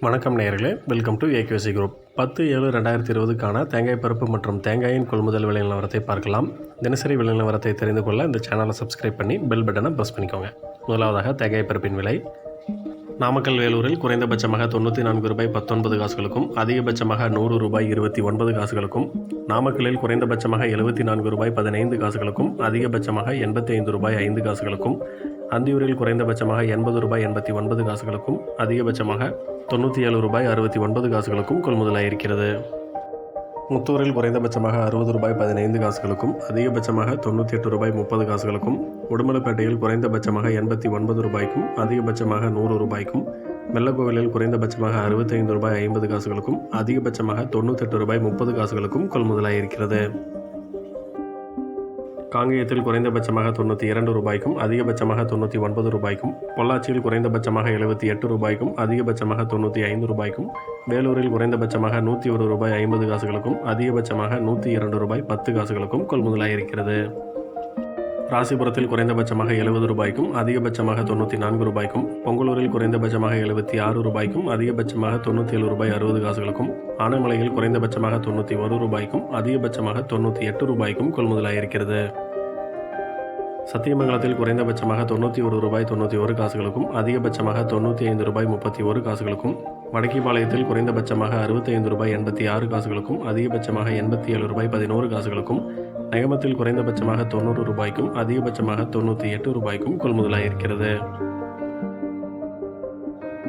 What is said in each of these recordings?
வணக்கம் நேயர்களே. Welcome to AKC group பத்து ஏழு ரெண்டாயிரத்தி இருபதுக்கான தேங்காய் பருப்பு மற்றும் தேங்காயின் கொள்முதல் விலை நிலவரத்தை பார்க்கலாம். தினசரி விலை நிலவரத்தை தெரிந்து கொள்ள இந்த சேனலை சப்ஸ்கிரைப் பண்ணி பெல் பட்டனை ப்ரெஸ் பண்ணிக்கோங்க. முதலாவதாக தேங்காய் பருப்பின் விலை. நாமக்கல் வேலூரில் குறைந்தபட்சமாக தொண்ணூற்றி நான்கு ரூபாய் பத்தொன்பது காசுகளுக்கும் அதிகபட்சமாக நூறு ரூபாய் இருபத்தி ஒன்பது காசுகளுக்கும் நாமக்கல்லில் குறைந்தபட்சமாக எழுபத்தி நான்கு ரூபாய் பதினைந்து காசுகளுக்கும் அதிகபட்சமாக எண்பத்தி ஐந்து ரூபாய் ஐந்து காசுகளுக்கும் அந்தியூரில் குறைந்தபட்சமாக எண்பது ரூபாய் எண்பத்தி ஒன்பது காசுகளுக்கும் அதிகபட்சமாக தொண்ணூற்றி ஏழு ரூபாய் அறுபத்தி ஒன்பது காசுகளுக்கும் கொள்முதலாயிருக்கிறது. முத்தூரில் குறைந்தபட்சமாக அறுபது ரூபாய் பதினைந்து காசுகளுக்கும் அதிகபட்சமாக தொண்ணூற்றி எட்டு ரூபாய் முப்பது காசுகளுக்கும் உடுமலைப்பேட்டையில் குறைந்தபட்சமாக எண்பத்தி ஒன்பது ரூபாய்க்கும் அதிகபட்சமாக நூறு ரூபாய்க்கும் வெள்ளக்கோவிலில் குறைந்தபட்சமாக அறுபத்தைந்து ரூபாய் ஐம்பது காசுகளுக்கும் அதிகபட்சமாக தொண்ணூத்தெட்டு ரூபாய் முப்பது காசுகளுக்கும் கொள்முதலாயிருக்கிறது. காங்கேயத்தில் குறைந்தபட்சமாக தொண்ணூற்றி இரண்டு ரூபாய்க்கும் அதிகபட்சமாக தொண்ணூற்றி ஒன்பது ரூபாய்க்கும் பொள்ளாச்சியில் குறைந்தபட்சமாக எழுபத்தி எட்டு ரூபாய்க்கும் அதிகபட்சமாக தொண்ணூற்றி ஐந்து ரூபாய்க்கும் வேலூரில் குறைந்தபட்சமாக நூற்றி ஒரு ரூபாய் ஐம்பது காசுகளுக்கும் அதிகபட்சமாக நூற்றி இரண்டு ரூபாய் பத்து காசுகளுக்கும் கொள்முதலாயிருக்கிறது. ராசிபுரத்தில் குறைந்தபட்சமாக எழுபது ரூபாய்க்கும் அதிகபட்சமாக தொண்ணூற்றி நான்கு ரூபாய்க்கும் பொங்கலூரில் குறைந்தபட்சமாக எழுபத்தி ஆறு ரூபாய்க்கும் அதிகபட்சமாக தொண்ணூற்றி ஏழு ரூபாய் அறுபது காசுகளுக்கும் ஆனைமலையில் குறைந்தபட்சமாக தொண்ணூற்றி ஒரு ரூபாய்க்கும் அதிகபட்சமாக தொண்ணூற்றி எட்டு ரூபாய்க்கும் கொள்முதலாயிருக்கிறது. சத்தியமங்கலத்தில் குறைந்தபட்சமாக தொண்ணூற்றி ஒரு ரூபாய் தொண்ணூற்றி ஒரு காசுகளுக்கும் அதிகபட்சமாக தொண்ணூற்றி ஐந்து ரூபாய் முப்பத்தி ஒரு காசுகளுக்கும் வடக்கிபாளையத்தில் குறைந்தபட்சமாக அறுபத்தைந்து ரூபாய் எண்பத்தி ஆறு காசுகளுக்கும் அதிகபட்சமாக எண்பத்தி ஏழு ரூபாய் பதினோரு காசுகளுக்கும் நகமத்தில் குறைந்தபட்சமாக தொண்ணூறு ரூபாய்க்கும் அதிகபட்சமாக தொண்ணூற்றி எட்டு ரூபாய்க்கும் கொள்முதலாயிருக்கிறது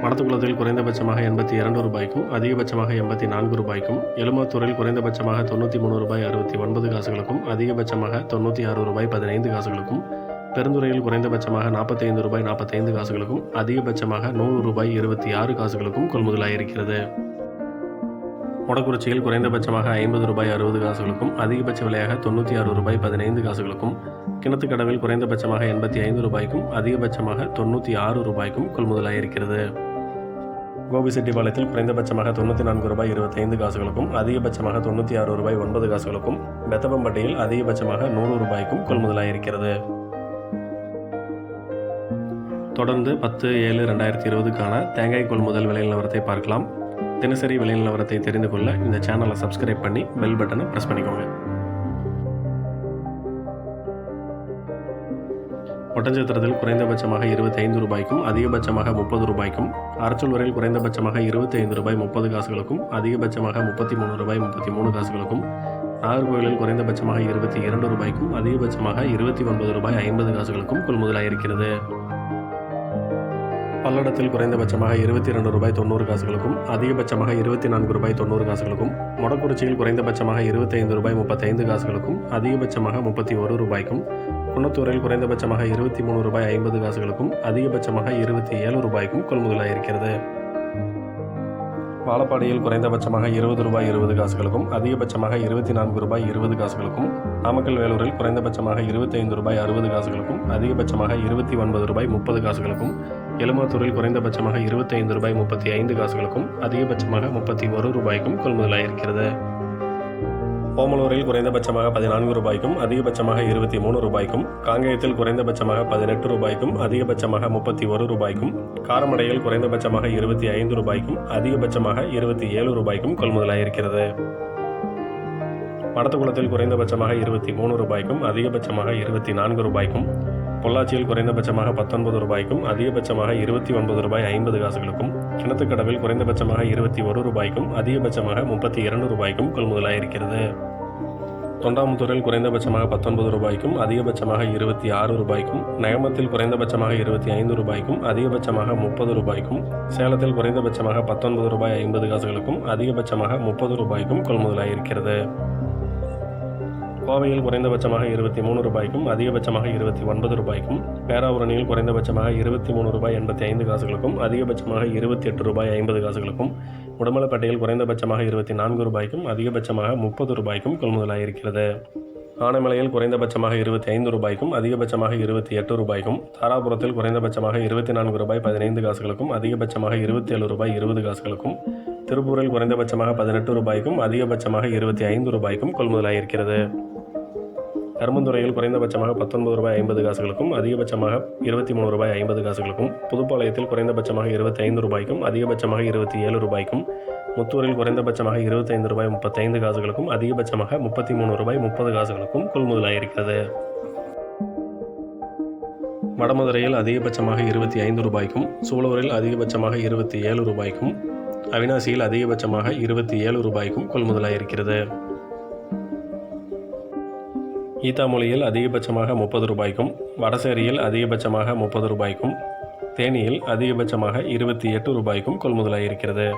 மடத்துக்குளத்தில் குறைந்தபட்சமாக எண்பத்தி இரண்டு ரூபாய்க்கும் அதிகபட்சமாக எண்பத்தி நான்கு ரூபாய்க்கும் எலுமத்தூரில் குறைந்தபட்சமாக தொண்ணூற்றி மூணு ரூபாய் அறுபத்தி ஒன்பது காசுகளுக்கும் அதிகபட்சமாக தொண்ணூற்றி ஆறு ரூபாய் பதினைந்து காசுகளுக்கும் பெருந்துறையில் குறைந்தபட்சமாக நாற்பத்தைந்து ரூபாய் நாற்பத்தைந்து காசுகளுக்கும் அதிகபட்சமாக நூறு ரூபாய் இருபத்தி ஆறு காசுகளுக்கும் கொள்முதலாயிருக்கிறது மொடக்குறிச்சியில் குறைந்தபட்சமாக ஐம்பது ரூபாய் அறுபது காசுகளுக்கும் அதிகபட்ச விலையாக தொண்ணூற்றி ஆறு ரூபாய் பதினைந்து காசுகளுக்கும் கிணத்துக்கடவில் குறைந்தபட்சமாக எண்பத்தி ஐந்து ரூபாய்க்கும் அதிகபட்சமாக தொண்ணூற்றி ஆறு ரூபாய்க்கும் கொள்முதலாயிருக்கிறது கோபிசெட்டிபாளையத்தில் குறைந்தபட்சமாக தொண்ணூற்றி நான்கு ரூபாய் இருபத்தைந்து காசுகளுக்கும் அதிகபட்சமாக தொண்ணூற்றி ஆறு ரூபாய் ஒன்பது காசுகளுக்கும் பெத்தபம்பட்டியில் அதிகபட்சமாக நூறு ரூபாய்க்கும் கொள்முதலாயிருக்கிறது தொடர்ந்து பத்து ஏழு ரெண்டாயிரத்தி இருபதுக்கான தேங்காய் கொள்முதல் விலை நிலவரத்தை பார்க்கலாம். தினசரி விலை நிலவரத்தை தெரிந்து கொள்ள இந்த சேனலை சப்ஸ்கிரைப் பண்ணி பெல் பட்டனை ப்ரெஸ் பண்ணிக்கோங்க. ஒட்டஞ்சத்திரத்தில் குறைந்தபட்சமாக இருபத்தி ஐந்து ரூபாய்க்கும் அதிகபட்சமாக முப்பது ரூபாய்க்கும் அரச்சூரில் குறைந்தபட்சமாக இருபத்தி ஐந்து ரூபாய் முப்பது காசுகளுக்கும் அதிகபட்சமாக முப்பத்தி மூணு ரூபாய் முப்பத்தி மூணு காசுகளுக்கும் நாகர்கோவிலில் குறைந்தபட்சமாக இருபத்தி இரண்டு ரூபாய்க்கும் அதிகபட்சமாக இருபத்தி ஒன்பது ரூபாய் ஐம்பது காசுகளுக்கும் கொள்முதலாயிருக்கிறது. பல்லடத்தில் குறைந்தபட்சமாக இருபத்தி ரெண்டு ரூபாய் தொண்ணூறு காசுகளுக்கும் அதிகபட்சமாக இருபத்தி நான்கு ரூபாய் தொண்ணூறு காசுகளுக்கும் மொடக்குறிச்சியில் குறைந்தபட்சமாக இருபத்தைந்து ரூபாய் முப்பத்தைந்து காசுகளுக்கும் அதிகபட்சமாக முப்பத்தி ஒரு ரூபாய்க்கும் குன்னத்தூரில் குறைந்தபட்சமாக இருபத்தி மூணு ரூபாய் ஐம்பது காசுகளுக்கும் அதிகபட்சமாக இருபத்தி ஏழு ரூபாய்க்கும் கொள்முதலாயிருக்கிறது. வாழப்பாடியில் குறைந்தபட்சமாக இருபது ரூபாய் இருபது காசுகளுக்கும் அதிகபட்சமாக இருபத்தி நான்கு ரூபாய் இருபது காசுகளுக்கும் நாமக்கல் வேலூரில் குறைந்தபட்சமாக இருபத்தைந்து ரூபாய் அறுபது காசுகளுக்கும் அதிகபட்சமாக இருபத்தி ஒன்பது ரூபாய் முப்பது காசுகளுக்கும் எலுமாத்தூரில் குறைந்தபட்சமாக இருபத்தைந்து ரூபாய் முப்பத்தி ஐந்து காசுகளுக்கும் அதிகபட்சமாக முப்பத்தி ஒரு ரூபாய்க்கும் கொள்முதலாயிருக்கிறது. ஓமலூரில் குறைந்தபட்சமாக பதினான்கு ரூபாய்க்கும் அதிகபட்சமாக இருபத்தி மூணு ரூபாய்க்கும் காங்கேயத்தில் குறைந்தபட்சமாக பதினெட்டு ரூபாய்க்கும் அதிகபட்சமாக முப்பத்தி ஒரு ரூபாய்க்கும் காரமடையில் குறைந்தபட்சமாக இருபத்தி ஐந்து ரூபாய்க்கும் அதிகபட்சமாக இருபத்தி ஏழு ரூபாய்க்கும் கொள்முதலாயிருக்கிறது. மடத்துக்குளத்தில் குறைந்தபட்சமாக இருபத்தி மூணு ரூபாய்க்கும் அதிகபட்சமாக இருபத்தி நான்கு ரூபாய்க்கும் பொள்ளாச்சியில் குறைந்தபட்சமாக பத்தொன்பது ரூபாய்க்கும் அதிகபட்சமாக இருபத்தி ஒன்பது ரூபாய் ஐம்பது காசுகளுக்கும் கிணத்துக்கடவில் குறைந்தபட்சமாக இருபத்தி ஒரு ரூபாய்க்கும் அதிகபட்சமாக முப்பத்தி இரண்டு ரூபாய்க்கும் கொள்முதலாயிருக்கிறது. தொண்டாமுத்தூரில் குறைந்தபட்சமாக பத்தொன்பது ரூபாய்க்கும் அதிகபட்சமாக இருபத்தி ஆறு ரூபாய்க்கும் நகமத்தில் குறைந்தபட்சமாக இருபத்தி ஐந்து ரூபாய்க்கும் அதிகபட்சமாக முப்பது ரூபாய்க்கும் சேலத்தில் குறைந்தபட்சமாக பத்தொன்பது ரூபாய் ஐம்பது காசுகளுக்கும் அதிகபட்சமாக முப்பது ரூபாய்க்கும் கொள்முதலாயிருக்கிறது. கோவையில் குறைந்தபட்சமாக இருபத்தி மூணு ரூபாய்க்கும் அதிகபட்சமாக இருபத்தி ஒன்பது ரூபாய்க்கும் பேராவூரணியில் குறைந்தபட்சமாக இருபத்தி மூணு ரூபாய் எண்பத்தி ஐந்து காசுகளுக்கும் அதிகபட்சமாக இருபத்தி எட்டு ரூபாய் ஐம்பது காசுகளுக்கும் உடமலைப்பேட்டையில் குறைந்தபட்சமாக இருபத்தி நான்கு ரூபாய்க்கும் அதிகபட்சமாக முப்பது ரூபாய்க்கும் கொள்முதலாயிருக்கிறது. ஆனைமலையில் குறைந்தபட்சமாக இருபத்தி ஐந்து ரூபாய்க்கும் அதிகபட்சமாக இருபத்தி எட்டு ரூபாய்க்கும் தாராபுரத்தில் குறைந்தபட்சமாக இருபத்தி நான்கு ரூபாய் பதினைந்து காசுகளுக்கும் அதிகபட்சமாக இருபத்தி ஏழு ரூபாய் இருபது காசுகளுக்கும் திருப்பூரில் குறைந்தபட்சமாக பதினெட்டு ரூபாய்க்கும் அதிகபட்சமாக இருபத்தி ஐந்து ரூபாய்க்கும் கொள்முதலாயிருக்கிறது. கருமந்துறையில் குறைந்தபட்சமாக பத்தொன்பது ரூபாய் ஐம்பது காசுகளுக்கும் அதிகபட்சமாக இருபத்தி மூணு ரூபாய் ஐம்பது காசுகளுக்கும் புதுப்பாளையத்தில் குறைந்தபட்சமாக இருபத்தி ஐந்து ரூபாய்க்கும் அதிகபட்சமாக இருபத்தி ஏழு ரூபாய்க்கும் முத்தூரில் குறைந்தபட்சமாக இருபத்தைந்து ரூபாய் முப்பத்தைந்து காசுகளுக்கும் அதிகபட்சமாக முப்பத்தி மூணு ரூபாய் முப்பது காசுகளுக்கும் கொள்முதலாயிருக்கிறது. வடமதுரையில் அதிகபட்சமாக இருபத்தி ஐந்து ரூபாய்க்கும் சூலூரில் அதிகபட்சமாக இருபத்தி ஏழு ரூபாய்க்கும் அவினாசியில் அதிகபட்சமாக இருபத்தி ஏழு ரூபாய்க்கும் கொள்முதலாயிருக்கிறது. ஈத்தாமொழியில் அதிகபட்சமாக முப்பது ரூபாய்க்கும் வடசேரியில் அதிகபட்சமாக முப்பது ரூபாய்க்கும் தேனியில் அதிகபட்சமாக இருபத்தி எட்டு ரூபாய்க்கும் கொள்முதலாயிருக்கிறது.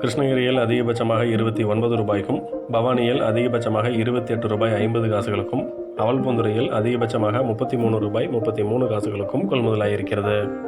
கிருஷ்ணகிரியில் அதிகபட்சமாக இருபத்தி ஒன்பது ரூபாய்க்கும் பவானியில் அதிகபட்சமாக இருபத்தி எட்டு ரூபாய் ஐம்பது காசுகளுக்கும் அவல்புந்துறையில் அதிகபட்சமாக முப்பத்தி மூணு ரூபாய் முப்பத்தி மூணு காசுகளுக்கும் கொள்முதலாயிருக்கிறது.